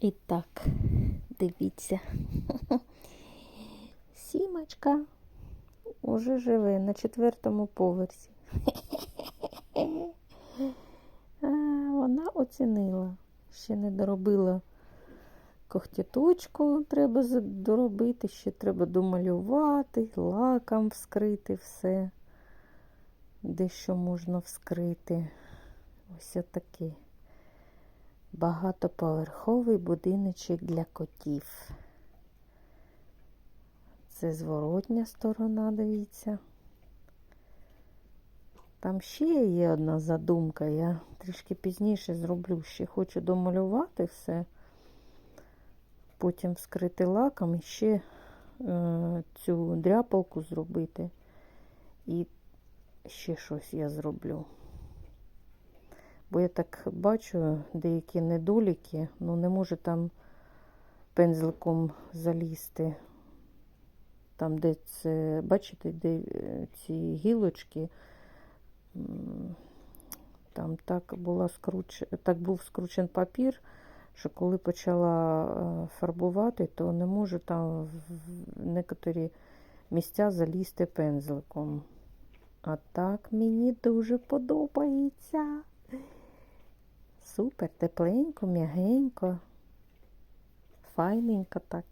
І так, дивіться. Сімочка уже живе на четвертому поверсі. Вона оцінила. Ще не доробила когтіточку, треба доробити, ще треба домалювати, лаком вскрити все, де що можна вскрити. Ось отакий багатоповерховий будиночок для котів. Це зворотня сторона, дивіться. Там ще є одна задумка, я трішки пізніше зроблю. Ще хочу домалювати все, потім вскрити лаком і ще е, цю дряпалку зробити. І ще щось я зроблю. Бо я так бачу деякі недоліки, ну не можу там пензликом залізти. Там, де це, бачите, де е, ці гілочки, там так, була скруч... так був скручен папір, що коли почала е, фарбувати, то не можу там в некоторі місця залізти пензликом. А так мені дуже подобається. Супер, тепленько, м'ягенько, файненько так.